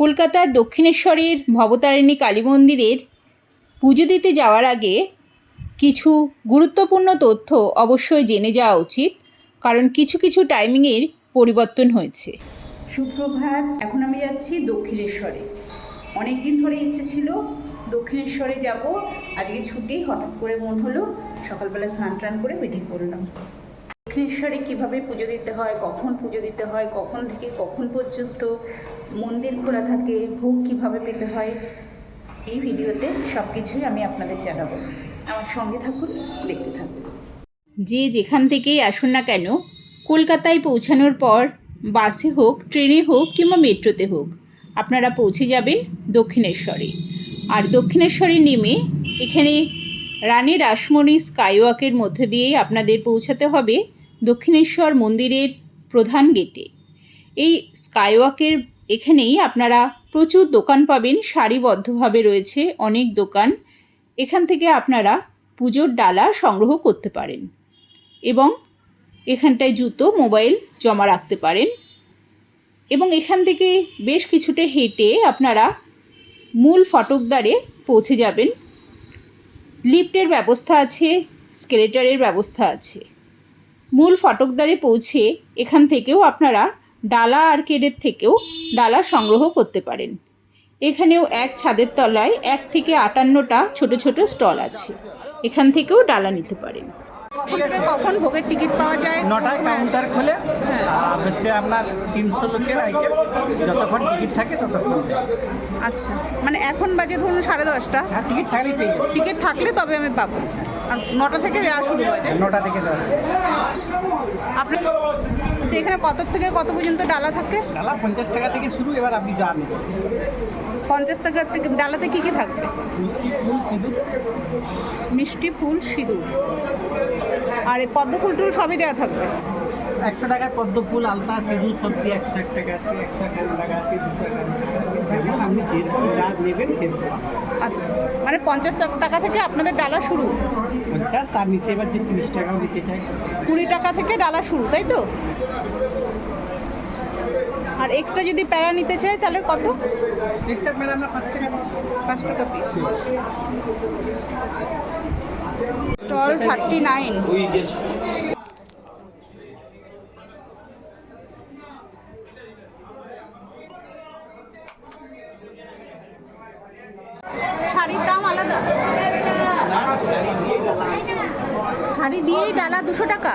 কলকাতার দক্ষিণেশ্বরের ভবতারিণী কালী মন্দিরের পুজো দিতে যাওয়ার আগে কিছু গুরুত্বপূর্ণ তথ্য অবশ্যই জেনে যাওয়া উচিত, কারণ কিছু কিছু টাইমিংয়ের পরিবর্তন হয়েছে। সুপ্রভাত, এখন আমি যাচ্ছি দক্ষিণেশ্বরে। অনেক দিন ধরে ইচ্ছে ছিল দক্ষিণেশ্বরে যাব। আজকে ছুটি, হঠাৎ করে মন হলো, সকালবেলা স্নান টান করে বেরিয়ে পড়লাম। দক্ষিণেশ্বরে কীভাবে পুজো দিতে হয়, কখন পুজো দিতে হয়, কখন থেকে কখন পর্যন্ত মন্দির খোলা থাকে, ভোগ কীভাবে পেতে হয়, এই ভিডিওতে সব কিছুই আমি আপনাদের জানাব। আমার সঙ্গে থাকুন, দেখতে থাকুন। যে যেখান থেকেই আসুন না কেন, কলকাতায় পৌঁছানোর পর বাসে হোক, ট্রেনে হোক কিংবা মেট্রোতে হোক, আপনারা পৌঁছে যাবেন দক্ষিণেশ্বরে। আর দক্ষিণেশ্বরে নেমে এখানে রানী রাসমণি স্কাইওয়াকের মধ্যে দিয়েই আপনাদের পৌঁছাতে হবে দক্ষিণেশ্বর মন্দিরের প্রধান গেটে। এই স্কাইওয়াকের এখানেই আপনারা প্রচুর দোকান পাবেন, সারিবদ্ধভাবে রয়েছে অনেক দোকান। এখান থেকে আপনারা পুজোর ডালা সংগ্রহ করতে পারেন এবং এখানটায় জুতো, মোবাইল জমা রাখতে পারেন। এবং এখান থেকে বেশ কিছুটা হেঁটে আপনারা মূল ফটকদ্বারে পৌঁছে যাবেন। লিফটের ব্যবস্থা আছে, স্কেলেটারের ব্যবস্থা আছে। মূল ফটকদারে পৌঁছে এখান থেকেও আপনারা ডালা আর্কেডের থেকেও ডালা সংগ্রহ করতে পারেন। এখানেও এক ছাদের তলায় এক থেকে আটান্নটা ছোট ছোট স্টল আছে। এখান থেকেও ডালা নিতে পারেন। কখন ভোগের টিকিট পাওয়া যায়? নটায় কাউন্টার খোলে। আর হচ্ছে আপনার তিনশো লোকের আইটেম যতক্ষণ টিকিট থাকে ততক্ষণ। আচ্ছা। মানে এখন বাজে ধরুন সাড়ে দশটা। টিকিট থাকলেই পেয়ে যাবে টিকিট থাকলে তবে আমি পাবো। আর নটা থেকে দেওয়া শুরু হয়ে নটা থেকে দশ আপনার আচ্ছা এখানে কত থেকে কত পর্যন্ত ডালা থাকে? ডালা পঞ্চাশ টাকা থেকে শুরু এবার আপনি যান পঞ্চাশ থেকে ডালাতে কী কী থাকবে? মিষ্টি ফুল সিঁদুর। মিষ্টি ফুল সিঁদুর। আর এই পদ্ম ফুল টুল সবই দেওয়া থাকবে? একশো টাকার পদ্ম ফুল আলতা সিঁদুর সবজি একশো এক টাকা আছে একশো একান্ন টাকা আছে দুশো টাকা আপনি যেরকম যা নেবেন সেরকম। আচ্ছা। মানে পঞ্চাশ টাকা থেকে আপনাদের ডালা শুরু। পঞ্চাশ তার নিচে এবার যে তিরিশ টাকাও দিতে চাই কুড়ি টাকা থেকে ডালা শুরু তাই তো? আর এক্সট্রা যদি প্যারা নিতে চাই তাহলে কত? এক্সট্রা ম্যাডাম আমরা পাঁচ টাকা। পাঁচ টাকা পিস স্টল থার্টি নাইন শাড়ির দাম আলাদা শাড়ি দিয়েই ডালা দুশো টাকা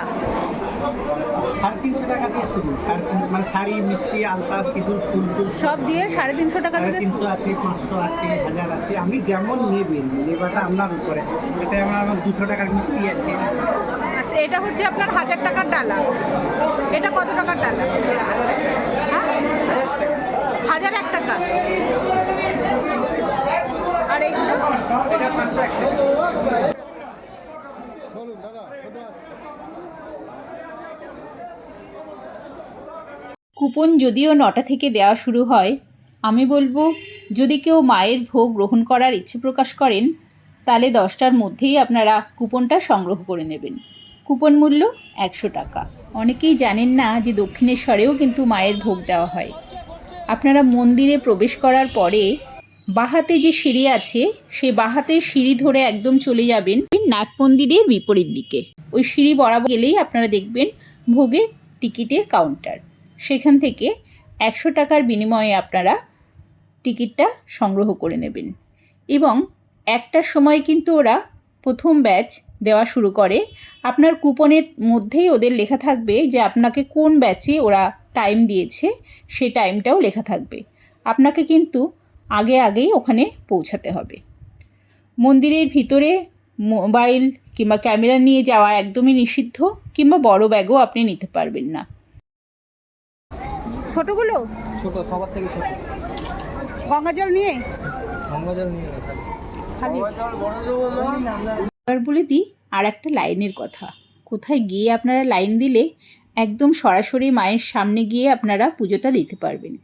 সাড়ে তিনশো টাকা দিয়ে শুরু সাড়ে তিন- মানে শাড়ি মিষ্টি আলতা সিঁদুর ফুল সব দিয়ে সাড়ে তিনশো টাকা থেকে তিনশো আছে পাঁচশো আছে হাজার আছে। আপনি যেমন নেবেন নেবাটা আপনার উপরে। এটা আমার দুশো টাকার মিষ্টি আছে। আচ্ছা এটা হচ্ছে আপনার হাজার টাকার ডালা। এটা কত টাকার ডালা? হ্যাঁ? হাজার এক টাকা। আর এইগুলো এটা পাঁচশো এক টাকা কুপন যদিও নটা থেকে দেওয়া শুরু হয়, আমি বলব, যদি কেউ মায়ের ভোগ গ্রহণ করার ইচ্ছে প্রকাশ করেন, তাহলে দশটার মধ্যেই আপনারা কুপনটা সংগ্রহ করে নেবেন। কুপন মূল্য একশো টাকা। অনেকেই জানেন না যে দক্ষিণেশ্বরেও কিন্তু মায়ের ভোগ দেওয়া হয়। আপনারা মন্দিরে প্রবেশ করার পরে বাহাতে যে সিঁড়ি আছে, সে বাহাতে সিঁড়ি ধরে একদম চলে যাবেন নাট মন্দিরের বিপরীত দিকে। ওই সিঁড়ি বরাবর গেলেই আপনারা দেখবেন ভোগের টিকিটের কাউন্টার। সেখান থেকে একশো টাকার বিনিময়ে আপনারা টিকিটটা সংগ্রহ করে নেবেন। এবং একটার সময় কিন্তু ওরা প্রথম ব্যাচ দেওয়া শুরু করে। আপনার কুপনের মধ্যেই ওদের লেখা থাকবে যে আপনাকে কোন ব্যাচে ওরা টাইম দিয়েছে সেই টাইমটাও লেখা থাকবে। আপনাকে কিন্তু আগে আগেই ওখানে পৌঁছাতে হবে। মন্দিরের ভিতরে মোবাইল কিংবা ক্যামেরা নিয়ে যাওয়া একদমই নিষিদ্ধ, কিংবা বড় ব্যাগও আপনি নিতে পারবেন না। ছোটগুলো? ছোট সবার থেকে ছোট। গঙ্গা জল নিয়ে? গঙ্গাজল নিয়ে খালি। এবার বলে দিই আর একটা লাইনের কথা। কোথায় গিয়ে আপনারা লাইন দিলে একদম সরাসরি মায়ের সামনে গিয়ে আপনারা পুজোটা দিতে পারবেন।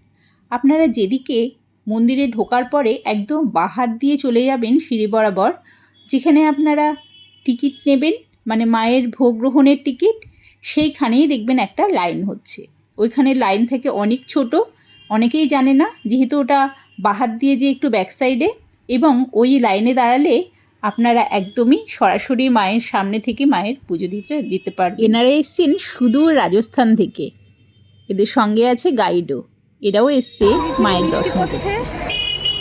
আপনারা যেদিকে মন্দিরে ঢোকার পরে একদম বাহাত দিয়ে চলে যাবেন সিঁড়ি বরাবর যেখানে আপনারা টিকিট নেবেন মানে মায়ের ভোগ গ্রহণের টিকিট সেইখানেই দেখবেন একটা লাইন হচ্ছে। ওইখানে লাইন থেকে অনেক ছোট অনেকেই জানে না যেহেতু ওটা বাহাত দিয়ে যে একটু ব্যাক সাইডে এবং ওই লাইনে দাঁড়ালে আপনারা একদমই সরাসরি মায়ের সামনে থেকে মায়ের পুজো দিতে দিতে পারবেন। এনারা এসছেন সুদূর রাজস্থান থেকে এদের সঙ্গে আছে গাইডও এরাও এসছে মায়ের দর্শন হচ্ছে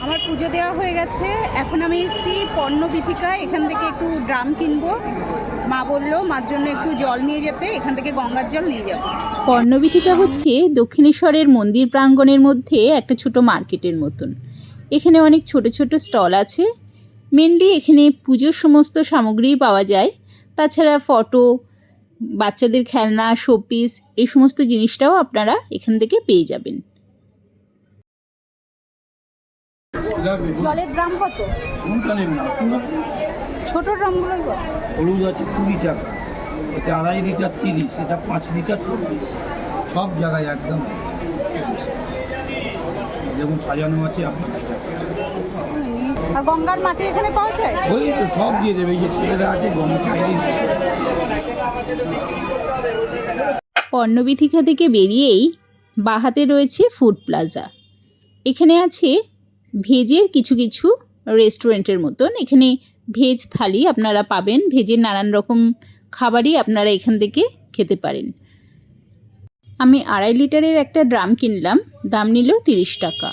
আমার পুজো দেওয়া হয়ে গেছে এখন আমি এসেছি পণ্যবিথিকা এখান থেকে একটু ড্রাম কিনবো। মা বলল মার জন্য একটু জল নিয়ে যেতে এখান থেকে গঙ্গার জল নিয়ে যাব। পর্ণবিথিকা হচ্ছে দক্ষিণেশ্বরের মন্দির প্রাঙ্গণের মধ্যে একটা ছোট মার্কেটের মতন। এখানে অনেক ছোট ছোট স্টল আছে। মেনলি এখানে পুজোর সমস্ত সামগ্রী পাওয়া যায়। তাছাড়া ফটো বাচ্চাদের খেলনা শোপিস এই সমস্ত জিনিসটাও আপনারা এখান থেকে পেয়ে যাবেন। জলের ড্রাম কত? ছোট ড্রামগুলোই হলুদ আছে কুড়ি টাকা এটা আড়াই লিটার তিরিশ এটা পাঁচ লিটার চল্লিশ সব জায়গায় একদম যেমন সাজানো আছে আপনার যেটা আর গঙ্গার মাটি এখানে পাওয়া যায়? ওই তো সব দিয়ে দেবে যে ছেলেরা আছে গম চাইলেই দেবে। পর্ণবিথিকা থেকে বেরিয়েই বাহাতে রয়েছে ফুড প্লাজা। এখানে আছে ভেজের কিছু কিছু রেস্টুরেন্টের মতন। এখানে ভেজ থালি আপনারা পাবেন। ভেজের নানান রকম খাবারই আপনারা এখান থেকে খেতে পারেন। আমি আড়াই লিটারের একটা ড্রাম কিনলাম, দাম নিল তিরিশ টাকা।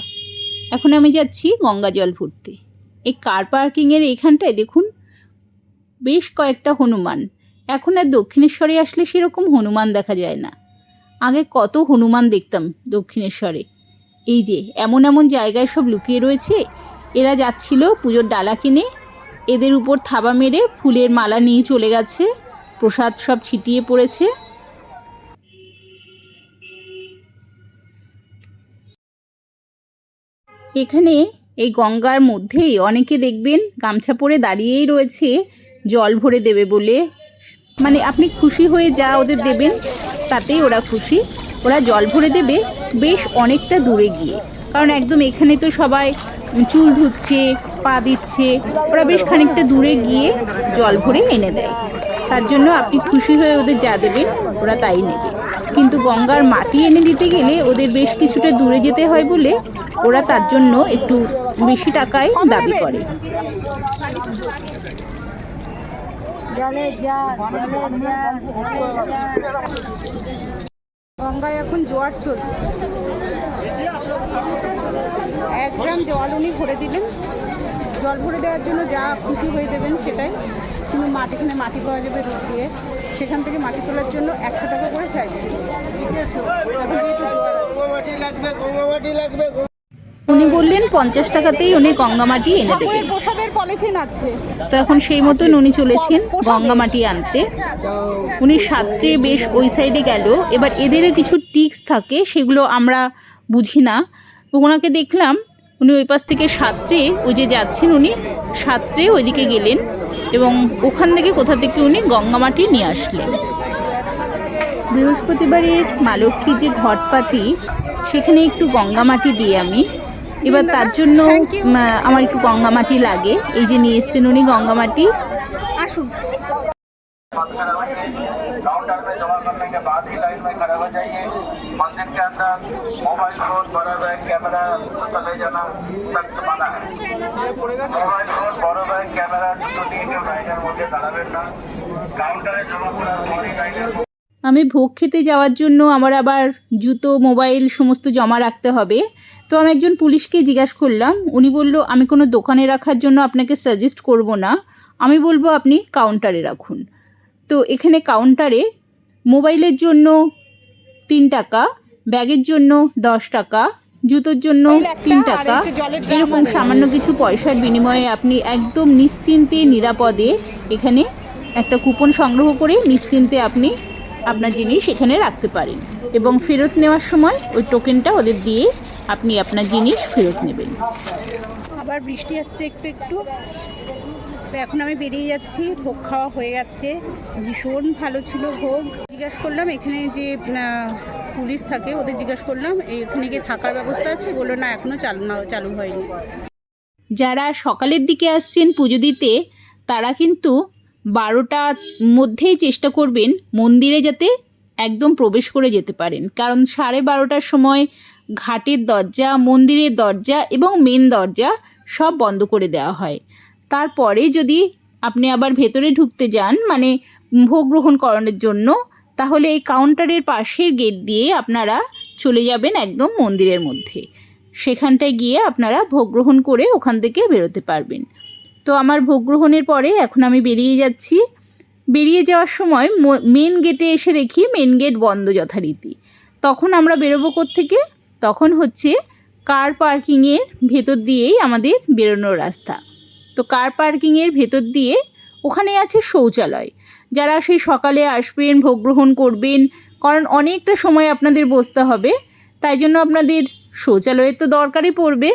এখন আমি যাচ্ছি গঙ্গা জল ভরতে। এই কার পার্কিংয়ের এইখানটায় দেখুন, বেশ কয়েকটা হনুমান। এখন আর দক্ষিণেশ্বরে আসলে সেরকম হনুমান দেখা যায় না। আগে কত হনুমান দেখতাম দক্ষিণেশ্বরে। এই যে, এমন এমন জায়গায় সব লুকিয়ে রয়েছে, এরা যাচ্ছিল পুজোর ডালা কিনে এদের উপর থাবা মেরে ফুলের মালা নিয়ে চলে গেছে। প্রসাদ সব ছিটিয়ে পড়েছে। এখানে এই গঙ্গার মধ্যেই অনেকে দেখবেন গামছা পরে দাঁড়িয়েই রয়েছে, জল ভরে দেবে বলে। মানে আপনি খুশি হয়ে যা ওদের দেবেন, তাতেই ওরা খুশি। ওরা জল ভরে দেবে বেশ অনেকটা দূরে গিয়ে। কারণ একদম এখানে তো সবাই চুল ধুচ্ছে, পা দিচ্ছে, ওরা বেশ খানিকটা দূরে গিয়ে জল ভরে এনে দেয়। তার জন্য আপনি খুশি হয়ে ওদের যা দেবেন, ওরা তাই নেবে। কিন্তু গঙ্গার মাটি এনে দিতে গেলে ওদের বেশ কিছুটা দূরে যেতে হয় বলে ওরা তার জন্য একটু বেশি টাকায় দাবি করে। গঙ্গায় এখন জোয়ার চলছে। এক গ্রাম জল উনি ভরে দিলেন। জল ভরে দেওয়ার জন্য যা খুশি হয়ে দেবেন সেটাই। কিন্তু মাটি এখানে মাটি পাওয়া যাবে রোদ দিয়ে। সেখান থেকে মাটি তোলার জন্য একশো টাকা করে চাইছে। উনি বললেন পঞ্চাশ টাকাতেই উনি গঙ্গামাটি এনে দেবেন। প্রসাদের পলিথিন আছে। তো এখন সেই মতন উনি চলেছেন গঙ্গামাটি আনতে। উনি সাত্রে বেশ ওই সাইডে গেল। এবার এদেরও কিছু টিক্স থাকে সেগুলো আমরা বুঝি না। তো ওনাকে দেখলাম উনি ওই পাশ থেকে সাত্রে ওই যে যাচ্ছেন উনি সাত্রে ওইদিকে গেলেন এবং ওখান থেকে কোথা থেকে উনি গঙ্গামাটি নিয়ে আসলেন। বৃহস্পতিবারের মা লক্ষ্মীর যে ঘটপাতি সেখানে একটু গঙ্গামাটি দিই আমি। এবার তার জন্য আমার একটু গঙ্গামাটি লাগে। এই যে নিয়ে এসছেন উনি গঙ্গামাটি। আসুন। काउंटर में जमा करने के बाद ही लाइन में खड़े हो जाइए मंदिर के अंदर मोबाइल फोन बड़ा बैग कैमरा जूता ले जाना सख्त माना है मोबाइल फोन বড় ব্যাগ ক্যামেরা দুটো নিয়ে কেউ লাইনের মধ্যে দাঁড়াবেন না কাউন্টারে জমা করার পরই লাইনের আমি ভোগ খেতে যাওয়ার জন্য আমার আবার জুতো মোবাইল সমস্ত জমা রাখতে হবে তো আমি একজন পুলিশকে জিজ্ঞাসা করলাম উনি বলল আমি কোনো দোকানে রাখার জন্য আপনাকে সাজেস্ট করব না আমি বলবো আপনি কাউন্টারে রাখুন তো এখানে কাউন্টারে মোবাইলের জন্য তিন টাকা ব্যাগের জন্য দশ টাকা জুতোর জন্য তিন টাকা এরকম সামান্য কিছু পয়সার বিনিময়ে আপনি একদম নিশ্চিন্তে নিরাপদে এখানে একটা কুপন সংগ্রহ করে নিশ্চিন্তে আপনি আপনার জিনিস এখানে রাখতে পারেন। এবং ফেরত নেওয়ার সময় ওই টোকেনটা ওদের দিয়ে আপনি আপনার জিনিস ফেরত নেবেন। আবার বৃষ্টি আসছে একটু একটু। তো এখন আমি বেরিয়ে যাচ্ছি, ভোগ খাওয়া হয়ে গেছে। ভীষণ ভালো ছিল ভোগ। জিজ্ঞাসা করলাম, এখানে যে পুলিশ থাকে, ওদের জিজ্ঞাসা করলাম, এখানে গিয়ে থাকার ব্যবস্থা আছে? বলল, না এখনও চালু না, চালু হয়নি। যারা সকালের দিকে আসছেন পুজো দিতে, তারা কিন্তু বারোটার মধ্যেই চেষ্টা করবেন মন্দিরে যাতে একদম প্রবেশ করে যেতে পারেন। কারণ সাড়ে বারোটার সময় ঘাটের দরজা, মন্দিরের দরজা এবং মেন দরজা সব বন্ধ করে দেওয়া হয়। তারপরে যদি আপনি আবার ভেতরে ঢুকতে যান মানে ভোগ গ্রহণ করানোর জন্য, তাহলে এই কাউন্টারের পাশের গেট দিয়ে আপনারা চলে যাবেন একদম মন্দিরের মধ্যে। সেখানটায় গিয়ে আপনারা ভোগ গ্রহণ করে ওখান থেকে বেরোতে পারবেন। তো আমার ভোগ গ্রহণের পরে এখন আমি বেরিয়ে যাচ্ছি। বেরিয়ে যাওয়ার সময় মেন গেটে এসে দেখি মেন গেট বন্ধ যথারীতি। তখন আমরা বেরোবো থেকে তখন হচ্ছে কার পার্কিংয়ের ভেতর দিয়েই আমাদের বেরোনোর রাস্তা। তো কার পার্কিংয়ের ভেতর দিয়ে ওখানে আছে শৌচালয়। যারা সেই সকালে আসবেন, ভোগ গ্রহণ করবেন, কারণ অনেকটা সময় আপনাদের বসতে হবে, তাই জন্য আপনাদের শৌচালয়ের তো দরকারই পড়বে।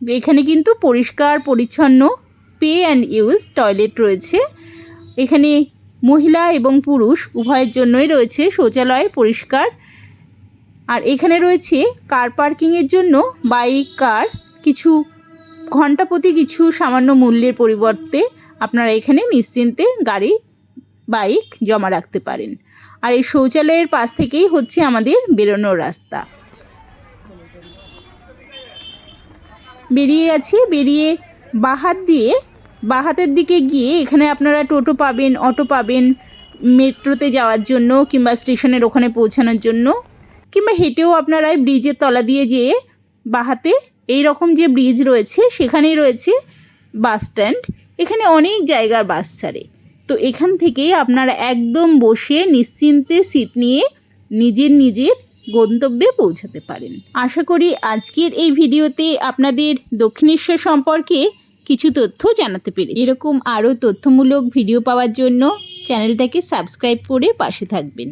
এখানে কিন্তু পরিষ্কার, পরিচ্ছন্ন পে অ্যান্ড ইউজ টয়লেট রয়েছে। এখানে মহিলা এবং পুরুষ উভয়ের জন্যই রয়েছে শৌচালয় পরিষ্কার। আর এখানে রয়েছে কার পার্কিংয়ের জন্য বাইক কার কিছু ঘণ্টা প্রতি কিছু সামান্য মূল্যের পরিবর্তে আপনারা এখানে নিশ্চিন্তে গাড়ি, বাইক জমা রাখতে পারেন। আর এই শৌচালয়ের পাশ থেকেই হচ্ছে আমাদের বেরোনোর রাস্তা। বেরিয়ে গেছি বেরিয়ে বাহাত দিয়ে, বাহাতের দিকে গিয়ে এখানে আপনারা টোটো পাবেন, অটো পাবেন, মেট্রোতে যাওয়ার জন্য কিংবা স্টেশনের ওখানে পৌঁছানোর জন্য, কিংবা হেঁটেও আপনারা ব্রিজের তলা দিয়ে যেয়ে বাহাতে এই রকম যে ব্রিজ রয়েছে, সেখানেই রয়েছে বাস স্ট্যান্ড এখানে অনেক জায়গার বাস ছাড়ে। তো এখান থেকে আপনারা একদম বসে নিশ্চিন্তে সিট নিয়ে নিজের নিজের গন্তব্যে পৌঁছাতে পারেন। আশা করি আজকের এই ভিডিওতে আপনাদের দক্ষিণেশ্বর সম্পর্কে কিছু তথ্য জানাতে পেরেছি। এরকম আরও তথ্যমূলক ভিডিও পাওয়ার জন্য চ্যানেলটাকে সাবস্ক্রাইব করে পাশে থাকবেন।